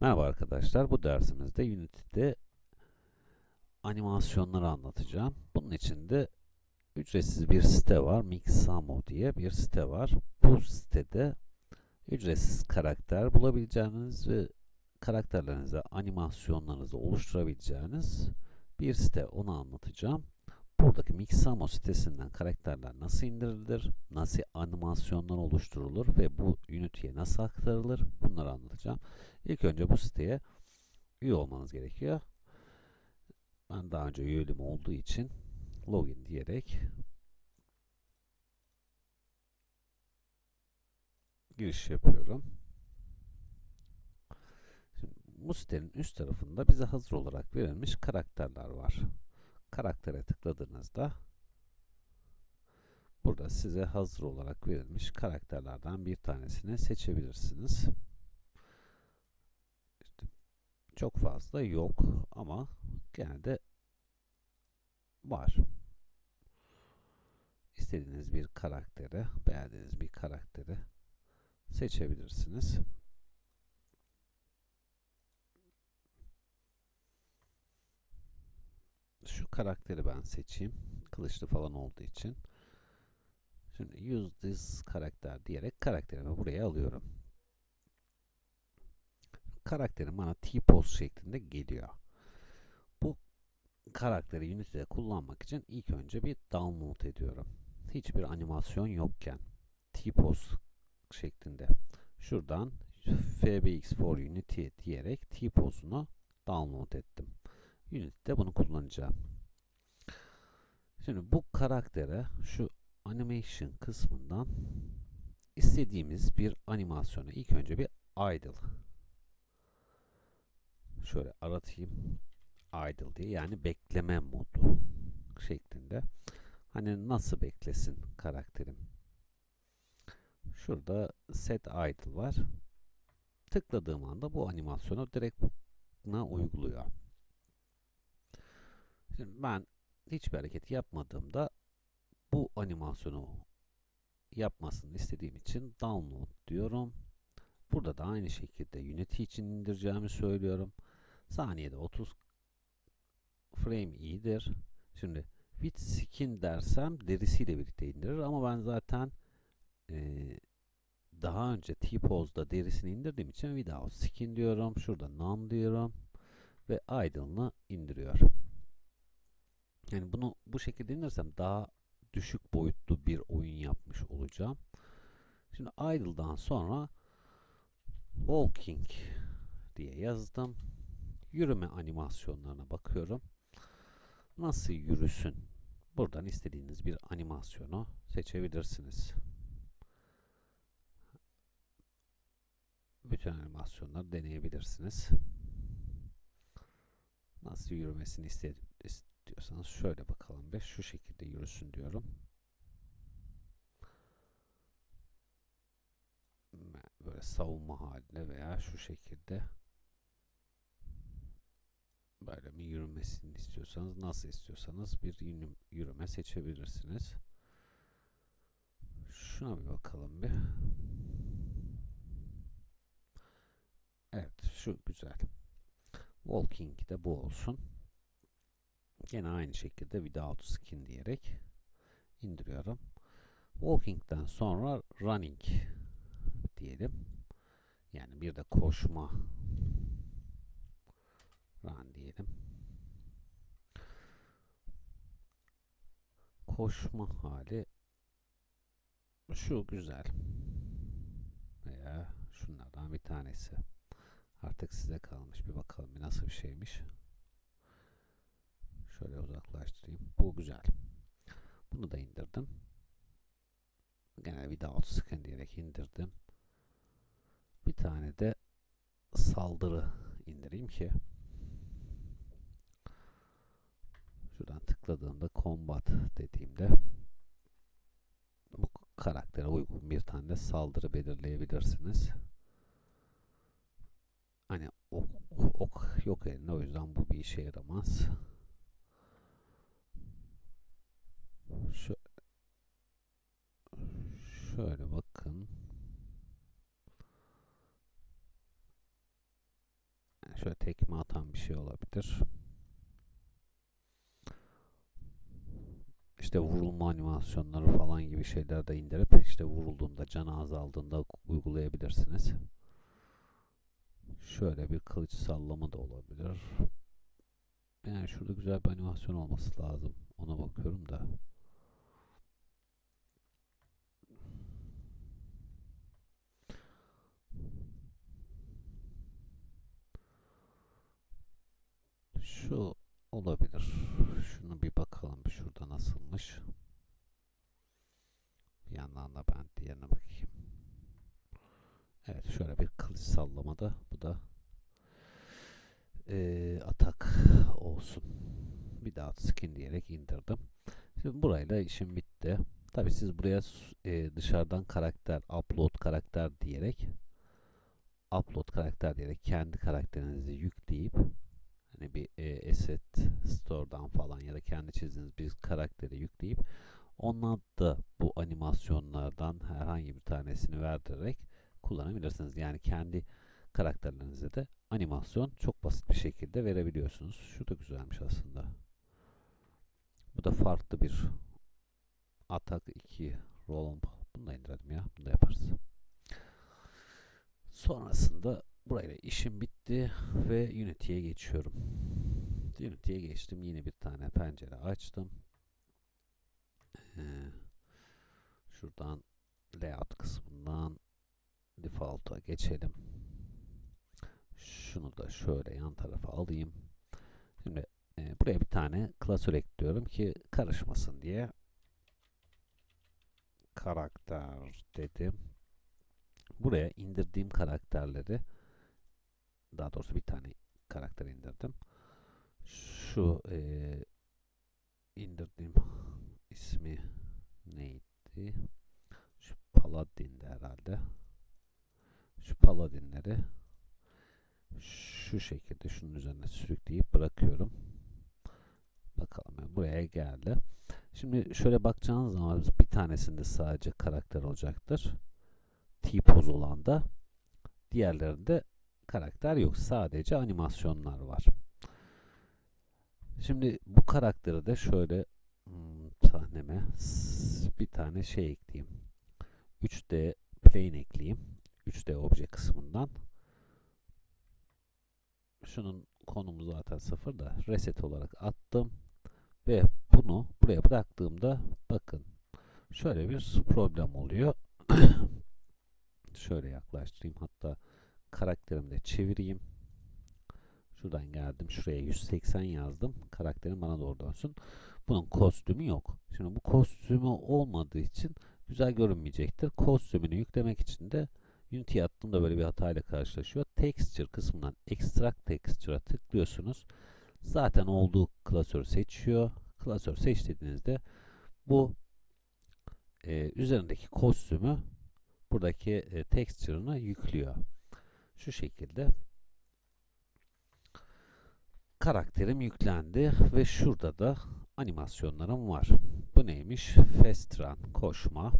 Merhaba arkadaşlar. Bu dersimizde Unity'de animasyonları anlatacağım. Bunun için de ücretsiz bir site var. Mixamo diye bir site var. Bu sitede ücretsiz karakter bulabileceğiniz ve karakterlerinize animasyonlarınızı oluşturabileceğiniz bir site. Onu anlatacağım. Buradaki Mixamo sitesinden karakterler nasıl indirilir, nasıl animasyonlar oluşturulur ve bu Unity'ye nasıl aktarılır bunları anlatacağım. İlk önce bu siteye üye olmanız gerekiyor. Ben daha önce üyeliğim olduğu için login diyerek giriş yapıyorum. Şimdi bu sitenin üst tarafında bize hazır olarak verilmiş karakterler var. Karaktere tıkladığınızda burada size hazır olarak verilmiş karakterlerden bir tanesini seçebilirsiniz. İşte çok fazla yok ama genelde var. İstediğiniz bir karakteri, beğendiğiniz bir karakteri seçebilirsiniz. Şu karakteri ben seçeyim. Kılıçlı falan olduğu için. Şimdi use this karakter diyerek karakterimi buraya alıyorum. Karakterim bana T-pose şeklinde geliyor. Bu karakteri Unity'de kullanmak için ilk önce bir download ediyorum. Hiçbir animasyon yokken T-pose şeklinde. Şuradan FBX for Unity diyerek T-pose'unu download ettim. Unity'de bunu kullanacağım. Şimdi bu karaktere şu animation kısmından istediğimiz bir animasyonu ilk önce bir idle şöyle aratayım. İdle diye yani bekleme modu şeklinde. Hani nasıl beklesin karakterim? Şurada set idle var. Tıkladığım anda bu animasyonu direkt buna uyguluyor. Şimdi ben hiçbir hareket yapmadığımda bu animasyonu yapmasını istediğim için download diyorum. Burada da aynı şekilde Unity için indireceğimi söylüyorum. Saniyede 30 frame iyidir. Şimdi with skin dersem derisiyle birlikte indirir ama ben zaten e, daha önce T-Pose'da derisini indirdiğim için without skin diyorum. Şurada none diyorum ve idle'ını indiriyor. Yani bunu bu şekilde indirirsem daha düşük boyutlu bir oyun yapmış olacağım. Şimdi idle'dan sonra walking diye yazdım. Yürüme animasyonlarına bakıyorum. Nasıl yürüsün? Buradan istediğiniz bir animasyonu seçebilirsiniz. Bütün animasyonları deneyebilirsiniz. Nasıl yürümesini istiyorsanız şöyle bakalım bir şu şekilde yürüsün diyorum. Böyle savunma halinde veya şu şekilde böyle mi yürümesini istiyorsanız nasıl istiyorsanız bir yürüme seçebilirsiniz. Şuna bir bakalım bir. Evet şu güzel. Walking de bu olsun. Yine aynı şekilde without skin diyerek indiriyorum. Walking'den sonra running diyelim. Yani bir de koşma run diyelim. Koşma hali şu güzel. Veya şunlardan bir tanesi. Artık size kalmış. Bir bakalım bir nasıl bir şeymiş. Şöyle uzaklaştırayım. Bu güzel. Bunu da indirdim. Gene without skin diyerek indirdim. Bir tane de saldırı indireyim ki şuradan tıkladığımda combat dediğimde bu karaktere uygun bir tane de saldırı belirleyebilirsiniz. Hani ok, ok yok elinde o yüzden bu bir işe yaramaz. Şu, şöyle bakın. Şöyle tekme atan bir şey olabilir. İşte vurulma animasyonları falan gibi şeyler de indirip işte vurulduğunda canı azaldığında uygulayabilirsiniz. Şöyle bir kılıç sallama da olabilir. Yani şurada güzel bir animasyon olması lazım. Ona bakıyorum da. Şu olabilir. Şunu bir bakalım bir şurada nasılmış. Bir yandan da ben diğerine bakayım. Evet şöyle bir kılıç sallamada bu da eee, atak olsun. Bir daha skin diyerek indirdim. Şimdi burayla işim bitti. Tabi siz buraya eee, dışarıdan karakter, upload karakter diyerek upload karakter diyerek kendi karakterinizi yükleyip hani bir e, asset store'dan falan ya da kendi çizdiğiniz bir karakteri yükleyip ondan da bu animasyonlardan herhangi bir tanesini verdirerek kullanabilirsiniz. Yani kendi karakterlerinize de animasyon çok basit bir şekilde verebiliyorsunuz. Şu da güzelmiş aslında. Bu da farklı bir Atak 2 Roll Bunu da indirelim ya. Bunu da yaparız. Sonrasında burayla işim bitti ve Unity'ye geçiyorum. Unity'ye geçtim. Yine bir tane pencere açtım. Ee, şuradan layout kısmından default'a geçelim. Şunu da şöyle yan tarafa alayım. Şimdi e, buraya bir tane klasör ekliyorum ki karışmasın diye. Karakter dedim. Buraya indirdiğim karakterleri daha doğrusu bir tane karakter indirdim. Şu eee indirdiğim ismi neydi? Şu Paladin'di herhalde. Şu Paladinleri şu şekilde şunun üzerine sürükleyip bırakıyorum. Bakalım yani buraya geldi. Şimdi şöyle bakacağınız zaman bir tanesinde sadece karakter olacaktır. T-poz olan da diğerlerinde karakter yok. Sadece animasyonlar var. Şimdi bu karakteri de şöyle hmm, sahneme bir tane şey ekleyeyim. 3D plane ekleyeyim. 3D obje kısmından. Şunun konumu zaten sıfır da reset olarak attım. Ve bunu buraya bıraktığımda bakın şöyle bir problem oluyor. şöyle yaklaştırayım. Hatta karakterimi de çevireyim. Şuradan geldim. Şuraya 180 yazdım. Karakterim bana doğru dönsün. Bunun kostümü yok. Şimdi bu kostümü olmadığı için güzel görünmeyecektir. Kostümünü yüklemek için de Unity'ye attığımda böyle bir hatayla karşılaşıyor. Texture kısmından Extract Texture'a tıklıyorsunuz. Zaten olduğu klasörü seçiyor. Klasör seçtiğinizde bu e, üzerindeki kostümü buradaki e, texture'ını yüklüyor. Şu şekilde karakterim yüklendi ve şurada da animasyonlarım var. Bu neymiş? Fast run, koşma.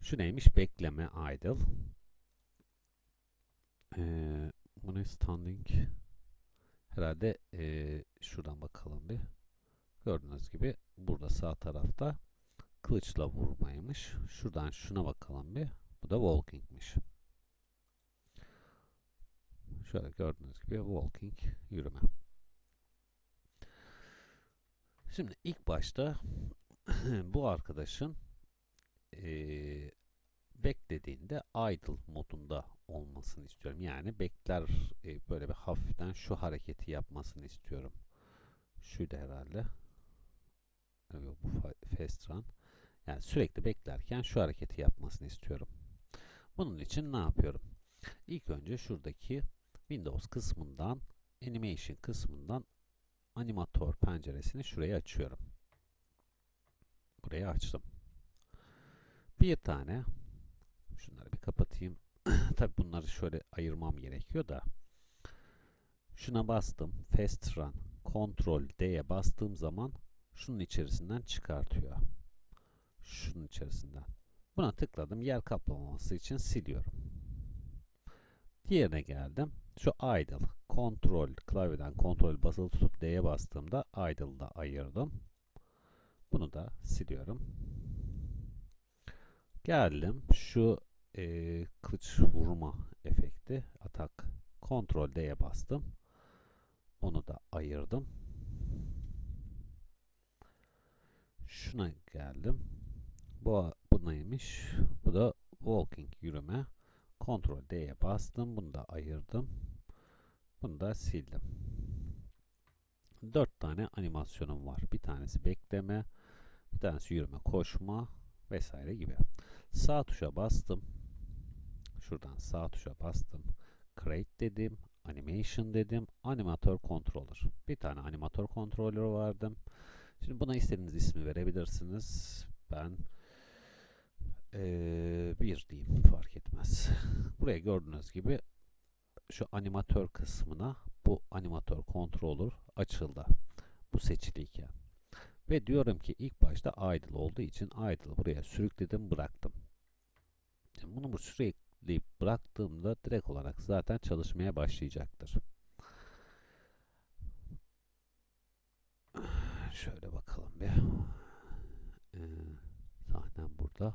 Şu neymiş? Bekleme, idle. Ee, bu ne? Standing. Herhalde ee, şuradan bakalım bir. Gördüğünüz gibi burada sağ tarafta kılıçla vurmaymış. Şuradan şuna bakalım bir. Bu da walking'miş. Şöyle gördüğünüz gibi walking yürüme. Şimdi ilk başta bu arkadaşın eee, beklediğinde idle modunda olmasını istiyorum. Yani bekler e, böyle bir hafiften şu hareketi yapmasını istiyorum. Şuydu herhalde. Yok bu fa- fast run. Yani sürekli beklerken şu hareketi yapmasını istiyorum. Bunun için ne yapıyorum? İlk önce şuradaki Windows kısmından Animation kısmından animatör penceresini şuraya açıyorum. Burayı açtım. Bir tane şunları bir kapatayım. Tabi bunları şöyle ayırmam gerekiyor da şuna bastım. Fast Run Ctrl D'ye bastığım zaman şunun içerisinden çıkartıyor. Şunun içerisinden. Buna tıkladım. Yer kaplamaması için siliyorum. Diğerine geldim. Şu idle. Kontrol klavyeden kontrol basılı tutup D'ye bastığımda idle'da ayırdım. Bunu da siliyorum. Geldim. Şu e, kılıç vurma efekti. Atak. Kontrol D'ye bastım. Onu da ayırdım. Şuna geldim. Bu, bu neymiş? Bu da walking yürüme. Kontrol D'ye bastım. Bunu da ayırdım. Bunu da sildim. Dört tane animasyonum var. Bir tanesi bekleme, bir tanesi yürüme, koşma vesaire gibi. Sağ tuşa bastım. Şuradan sağ tuşa bastım. Create dedim. Animation dedim. Animatör controller. Bir tane animatör controller vardı. Şimdi buna istediğiniz ismi verebilirsiniz. Ben bir diyeyim fark etmez. Buraya gördüğünüz gibi şu animatör kısmına bu animatör controller açıldı. Bu seçiliyken. Ve diyorum ki ilk başta idle olduğu için idle buraya sürükledim bıraktım. Şimdi bunu bu sürükleyip bıraktığımda direkt olarak zaten çalışmaya başlayacaktır. Şöyle bakalım bir. Ee, sahnem burada.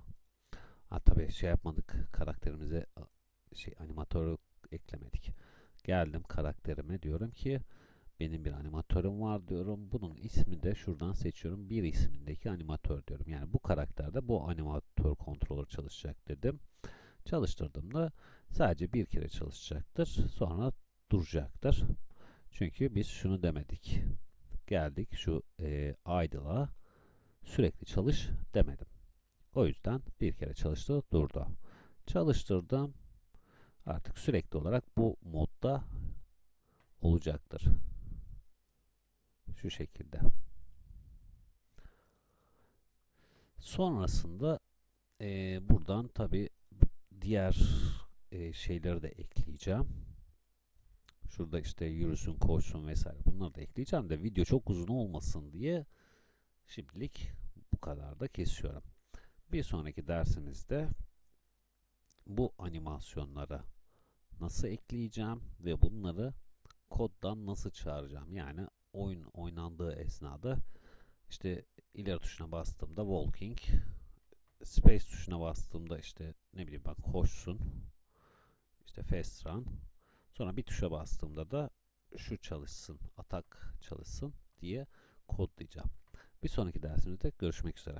Ha tabii şey yapmadık. Karakterimize şey animatörü eklemedik. Geldim karakterime diyorum ki benim bir animatörüm var diyorum. Bunun ismi de şuradan seçiyorum. Bir ismindeki animatör diyorum. Yani bu karakterde bu animatör controller çalışacak dedim. Çalıştırdığımda sadece bir kere çalışacaktır. Sonra duracaktır. Çünkü biz şunu demedik. Geldik şu e, idle'a sürekli çalış demedim. O yüzden bir kere çalıştı durdu. Çalıştırdım. Artık sürekli olarak bu modda olacaktır. Şu şekilde. Sonrasında e, buradan tabi diğer e, şeyleri de ekleyeceğim. Şurada işte yürüsün, koşsun vesaire bunları da ekleyeceğim de video çok uzun olmasın diye şimdilik bu kadar da kesiyorum. Bir sonraki dersimizde bu animasyonları nasıl ekleyeceğim ve bunları koddan nasıl çağıracağım? Yani oyun oynandığı esnada işte ileri tuşuna bastığımda walking, space tuşuna bastığımda işte ne bileyim ben koşsun, işte fast run. Sonra bir tuşa bastığımda da şu çalışsın, atak çalışsın diye kodlayacağım. Bir sonraki dersimizde görüşmek üzere.